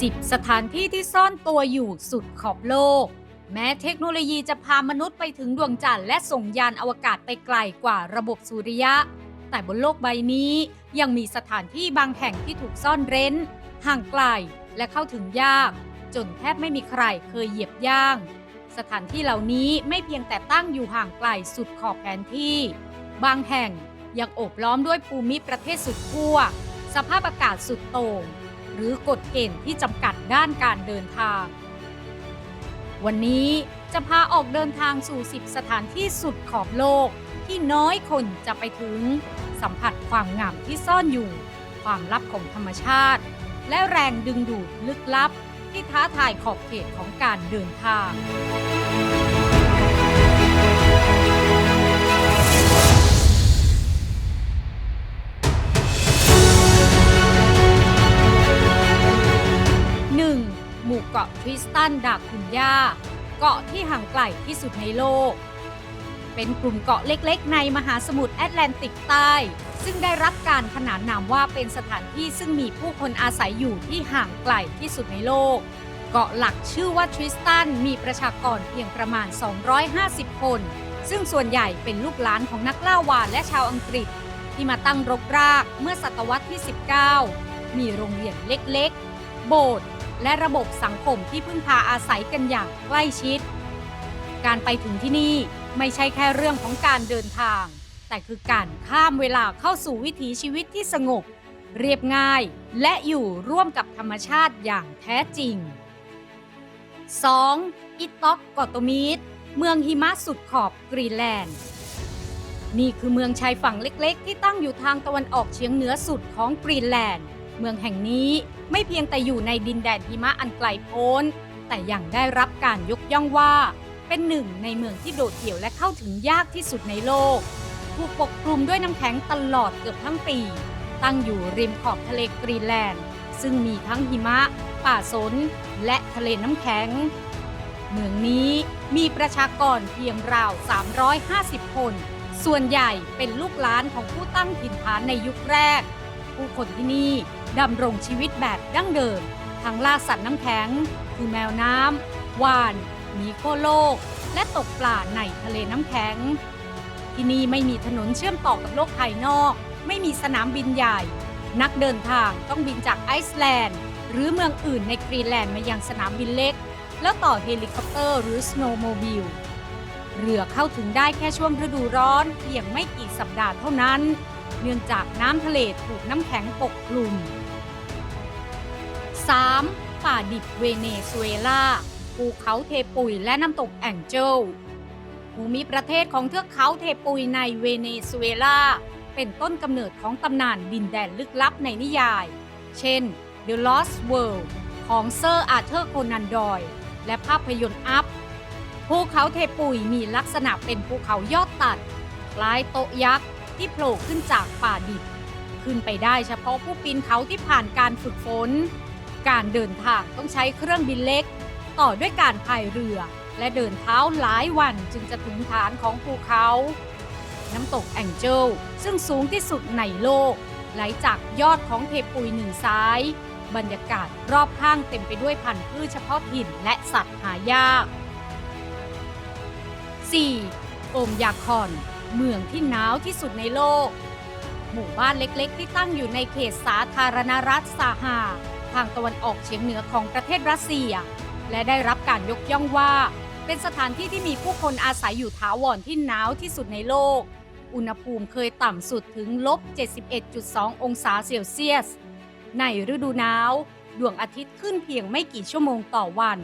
10 สถานที่ที่ซ่อนตัวอยู่สุดขอบโลก แม้เทคโนโลยีจะพามนุษย์ไปถึงดวงจันทร์และส่งยานอวกาศไปไกลกว่าระบบสุริยะ แต่บนโลกใบนี้ยังมีสถานที่บางแห่งที่ถูกซ่อนเร้น ห่างไกลและเข้าถึงยาก จนแทบไม่มีใครเคยเหยียบย่าง สถานที่เหล่านี้ไม่เพียงแต่ตั้งอยู่ห่างไกลสุดขอบแผนที่ บางแห่งยังโอบล้อมด้วยภูมิประเทศสุดขั้วสภาพอากาศสุดโต่ง รือกฎเกณฑ์ที่จำกัดด้านการเดินทาง วันนี้จะพาออกเดินทางสู่ 10 สถานที่สุดขอบโลก ที่น้อยคนจะไปถึง สัมผัสความงามที่ซ่อนอยู่ ความลับของธรรมชาติ และแรงดึงดูดลึกลับ ที่ท้าทายขอบเขตของการเดินทาง สตันดาคุนยาเกาะที่ห่างไกลที่สุดในโลก เป็นกลุ่มเกาะเล็กๆ ในมหาสมุทรแอตแลนติกใต้ ซึ่งได้รับการขนานนามว่าเป็นสถานที่ซึ่งมีผู้คนอาศัยอยู่ที่ห่างไกลที่สุดในโลก เกาะหลักชื่อว่าทริสตันมีประชากรเพียงประมาณ 250 คน ซึ่งส่วนใหญ่เป็นลูกหลานของนักล่าวานและชาวอังกฤษ ที่มาตั้งรกรากเมื่อศตวรรษที่ 19 มีโรงเรียนเล็กๆ โบสถ์ และระบบสังคมที่พึ่งพาอาศัยกันอย่างใกล้ชิด การไปถึงที่นี่ไม่ใช่แค่เรื่องของการเดินทาง แต่คือการข้ามเวลาเข้าสู่วิถีชีวิตที่สงบ เรียบง่ายและอยู่ร่วมกับธรรมชาติอย่างแท้จริง 2. อิต็อกกอโตมีดเมืองหิมะสุดขอบกรีนแลนด์ นี่คือเมืองชายฝั่งเล็กๆ ที่ตั้งอยู่ทางตะวันออกเฉียงเหนือสุดของกรีนแลนด์ เมืองแห่งนี้ ไม่เพียงแต่อยู่ในดินแดนหิมะอันไกลโพ้น แต่ยังได้รับการยกย่องว่า เป็นหนึ่งในเมืองที่โดดเดี่ยวและเข้าถึงยากที่สุดในโลก ถูกปกคลุมด้วยน้ำแข็งตลอดเกือบทั้งปี ตั้งอยู่ริมขอบทะเลกรีนแลนด์ ซึ่งมีทั้งหิมะ ป่าสน และทะเลน้ำแข็ง เมืองนี้มีประชากรเพียงราว 350 คน ส่วนใหญ่เป็นลูกหลานของผู้ตั้งถิ่นฐานในยุคแรก ผู้คนที่นี่ดำรงชีวิตแบบดั้งเดิม ทั้งล่าสัตว์น้ำแข็ง คือแมวน้ำวานหมีโคโลก และตกปลาในทะเลน้ำแข็ง ที่นี่ไม่มีถนนเชื่อมต่อกับโลกภายนอก ไม่มีสนามบินใหญ่ นักเดินทางต้องบินจากไอซ์แลนด์ หรือเมืองอื่นในกรีนแลนด์มายังสนามบินเล็ก แล้วต่อเฮลิคอปเตอร์หรือสโนว์โมบิลเรือเข้าถึงได้แค่ช่วงฤดูร้อนเพียงไม่กี่สัปดาห์เท่านั้น เนื่องจากน้ำทะเลถูกน้ำแข็งปกคลุม 3. ป่าดิบเวเนซุเอลาภูเขาเทปุยและน้ำตกแองเจลภูมิประเทศของเทือกเขาเทปุยในเวเนซุเอลาเป็นต้นกำเนิดของตำนานดินแดนลึกลับในนิยาย เช่น The Lost World ของเซอร์อาร์เธอร์โคนันดอยและภาพยนตร์อัพ ภูเขาเทปุยมีลักษณะเป็นภูเขายอดตัด คล้ายโต๊ะยักษ์ ที่โผล่ขึ้นจากป่าดิบ ขึ้นไปได้เฉพาะผู้ปีนเขาที่ผ่านการฝึกฝน การเดินทางต้องใช้เครื่องบินเล็ก ต่อด้วยการพายเรือ และเดินเท้าหลายวันจึงจะถึงฐานของภูเขา น้ำตกแองเจลซึ่งสูงที่สุดในโลก ไหลจากยอดของเทปุยหนึ่งซ้าย บรรยากาศรอบข้างเต็มไปด้วยพันธุ์พืชเฉพาะถิ่นและสัตว์หายาก 4. โอมยาคอน เมืองที่หนาวที่สุดในโลก หมู่บ้านเล็กๆ ที่ตั้งอยู่ในเขตสาธารณรัฐซาฮาทางตะวันออกเฉียงเหนือของประเทศรัสเซีย และได้รับการยกย่องว่า เป็นสถานที่ที่มีผู้คนอาศัยอยู่ถาวรที่หนาวที่สุดในโลก อุณหภูมิเคยต่ำสุดถึงลบ 71.2 องศาเซลเซียส ในฤดูหนาว ดวงอาทิตย์ขึ้นเพียงไม่กี่ชั่วโมงต่อวัน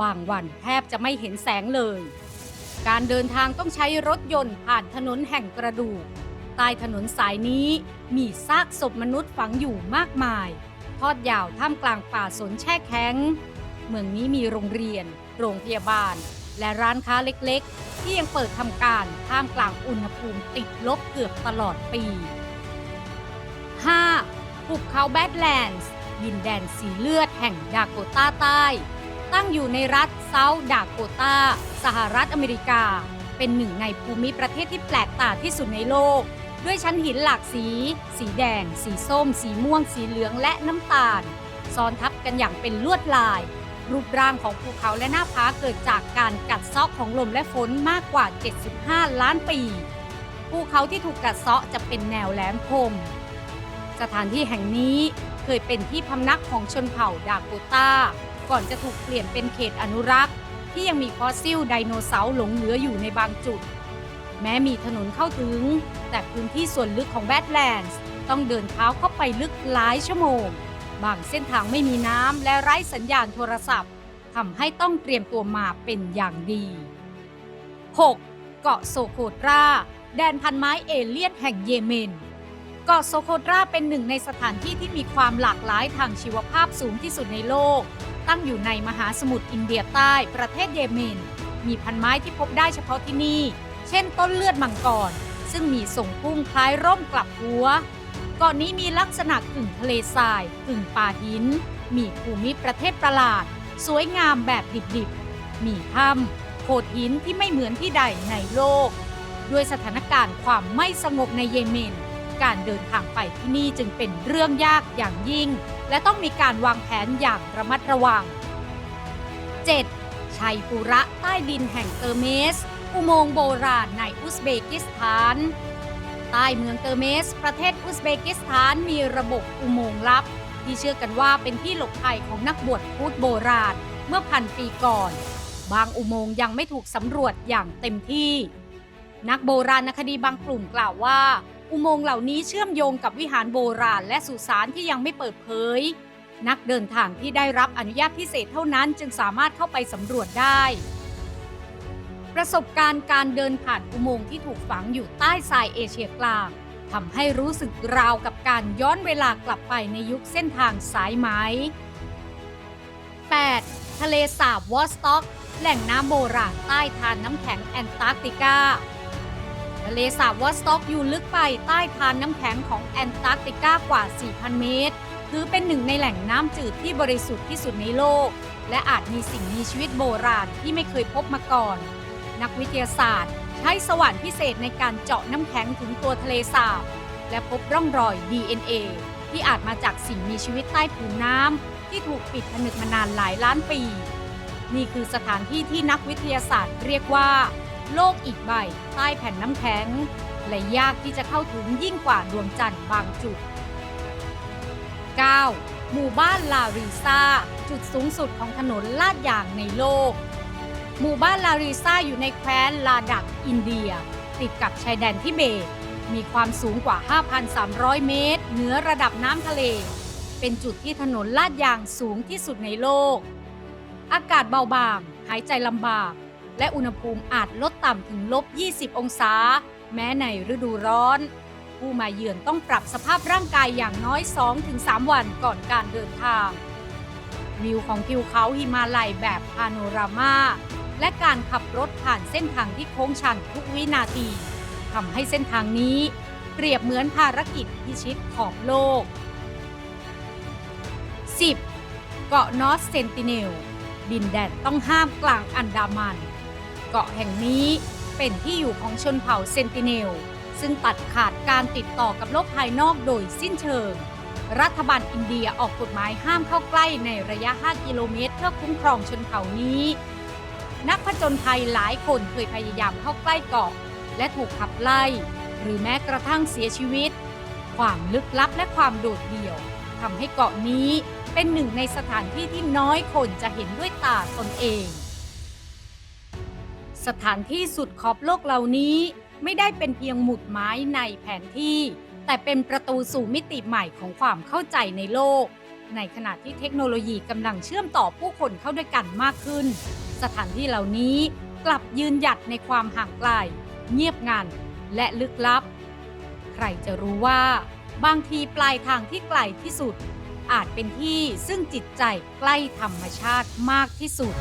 บางวันแทบจะไม่เห็นแสงเลย การเดินทางต้องใช้รถยนต์ผ่านถนนแห่งกระดูก ใต้ถนนสายนี้มีซากศพมนุษย์ฝังอยู่มากมาย ทอดยาวท่ามกลางป่าสนแช่แข็ง เมืองนี้มีโรงเรียน โรงพยาบาล และร้านค้าเล็กๆ ที่ยังเปิดทำการท่ามกลางอุณหภูมิติดลบเกือบตลอดปี 5. ภูเขาแบดแลนด์ดินแดนสีเลือดแห่งดาโกตาใต้ ตั้งอยู่ในรัฐเซาท์ดาโกตา สหรัฐอเมริกา เป็นหนึ่งในภูมิประเทศที่แปลกตาที่สุดในโลก ด้วยชั้นหินหลากสี สีแดง สีส้ม สีม่วง สีเหลืองและน้ำตาล ซ้อนทับกันอย่างเป็นลวดลาย รูปร่างของภูเขาและหน้าผาเกิดจากการกัดเซาะของลมและฝนมากกว่า 75 ล้านปี ภูเขาที่ถูกกัดเซาะจะเป็นแนวแหลมคม สถานที่แห่งนี้เคยเป็นที่พำนักของชนเผ่าดาโกตา ก่อนจะถูกเปลี่ยนเป็นเขตอนุรักษ์ ที่ยังมีฟอสซิลไดโนเสาร์หลงเหลืออยู่ในบางจุด แม้มีถนนเข้าถึง แต่พื้นที่ส่วนลึกของแบดแลนด์ต้องเดินเท้าเข้าไปลึกหลายชั่วโมง บางเส้นทางไม่มีน้ำและไร้สัญญาณโทรศัพท์ทำให้ต้องเตรียมตัวมาเป็นอย่างดี 6. เกาะโซโคตรา แดนพันไม้เอเลียนแห่งเยเมน กาะโซโคตราเป็นหนึ่งในสถานที่ที่มีความหลากหลายทางชีวภาพสูงที่สุดในโลก ตั้งอยู่ในมหาสมุทรอินเดียใต้ประเทศเยเมน มีพันไม้ที่พบได้เฉพาะที่นี่ เช่นต้นเลือดมังกร ซึ่งมีทรงพุ่งคล้ายร่มกลับหัว เกาะนี้มีลักษณะกึ่งทะเลทรายกึ่งป่าหิน มีภูมิประเทศประหลาด สวยงามแบบดิบๆ มีถ้ำโขดหินที่ไม่เหมือนที่ใดในโลก ด้วยสถานการณ์ความไม่สงบในเยเมน การเดินทางไปที่นี่จึงเป็นเรื่องยากอย่างยิ่ง และต้องมีการวางแผนอย่างระมัดระวัง 7. ชัยปุระใต้ดินแห่งเตอร์เมส อุโมงค์โบราณในอุซเบกิสถาน ใต้เมืองเตอร์เมส ประเทศอุซเบกิสถานมีระบบอุโมงค์ลับ ที่เชื่อกันว่าเป็นที่หลบภัยของนักบวชพุทธโบราณเมื่อพันปีก่อน บางอุโมงค์ยังไม่ถูกสำรวจอย่างเต็มที่ นักโบราณคดีบางกลุ่มกล่าวว่า อุโมงค์เหล่านี้เชื่อมโยงกับวิหารโบราณและสุสานที่ยังไม่เปิดเผย นักเดินทางที่ได้รับอนุญาตพิเศษเท่านั้นจึงสามารถเข้าไปสำรวจได้ ประสบการณ์การเดินผ่านอุโมงค์ที่ถูกฝังอยู่ใต้ทรายเอเชียกลางทำให้รู้สึกราวกับการย้อนเวลากลับไปในยุคเส้นทางสายไหม 8. ทะเลสาบวอสต็อก แหล่งน้ำโบราณใต้ทานน้ำแข็งแอนตาร์กติกาะเลสาบวอสต็อกอยู่ลึกไปใต้ทานน้ำแข็งของแอนตาร์กติกากว่า 4,000 เมตร ถือเป็นหนึ่งในแหล่งน้ำจืดที่บริสุทธิ์ที่สุดในโลก และอาจมีสิ่งมีชีวิตโบราณที่ไม่เคยพบมาก่อน นักวิทยาศาสตร์ ใช้สว่านพิเศษในการเจาะน้ำแข็งถึงตัวทะเลสาบ และพบร่องรอย DNA ที่อาจมาจากสิ่งมีชีวิตใต้ผืนน้ำที่ถูกปิดผนึกมานานหลายล้านปี นี่คือสถานที่ที่นักวิทยาศาสตร์เรียกว่า โลกอีกใบ ใต้แผ่นน้ำแข็ง และยากที่จะเข้าถึงยิ่งกว่าดวงจันทร์บางจุด 9. หมู่บ้านลาริซาจุดสูงสุดของถนนลาดยางในโลก หมู่บ้านลาริซาอยู่ในแคว้นลาดักอินเดีย ติดกับชายแดนทิเบต มีความสูงกว่า 5,300 เมตร เหนือระดับน้ำทะเล เป็นจุดที่ถนนลาดยางสูงที่สุดในโลก อากาศเบาบาง หายใจลำบาก และอุณหภูมิอาจลด ต่ำถึงลบ 20 องศา แม้ในฤดูร้อน ผู้มาเยือนต้องปรับสภาพร่างกายอย่างน้อย 2-3 วันก่อนการเดินทาง วิวของทิวเขาหิมาลัยแบบพาโนรามาและการขับรถผ่านเส้นทางที่โค้งชันทุกวินาทีทำให้เส้นทางนี้ เปรียบเหมือนภารกิจพิชิตขอบโลก 10. เกาะนอสเซนติเนลดินแดนต้องห้ามกลางอันดามัน เกาะแห่งนี้เป็นที่อยู่ของชนเผ่าเซนติเนล ซึ่งตัดขาดการติดต่อกับโลกภายนอกโดยสิ้นเชิง รัฐบาลอินเดียออกกฎหมายห้ามเข้าใกล้ในระยะ 5 กิโลเมตร เพื่อคุ้มครองชนเผ่านี้ นักผจญภัยหลายคนเคยพยายามเข้าใกล้เกาะ และถูกขับไล่ หรือแม้กระทั่งเสียชีวิต ความลึกลับและความโดดเดี่ยวทำให้เกาะนี้เป็นหนึ่งในสถานที่ที่น้อยคนจะเห็นด้วยตาตนเอง สถานที่สุดขอบโลกเหล่านี้ไม่ได้เป็นเพียงหมุดไม้ในแผนที่ แต่เป็นประตูสู่มิติใหม่ของความเข้าใจในโลก ในขณะที่เทคโนโลยีกำลังเชื่อมต่อผู้คนเข้าด้วยกันมากขึ้น สถานที่เหล่านี้กลับยืนหยัดในความห่างไกล เงียบงันและลึกลับ ใครจะรู้ว่า บางทีปลายทางที่ไกลที่สุด อาจเป็นที่ซึ่งจิตใจใกล้ธรรมชาติมากที่สุด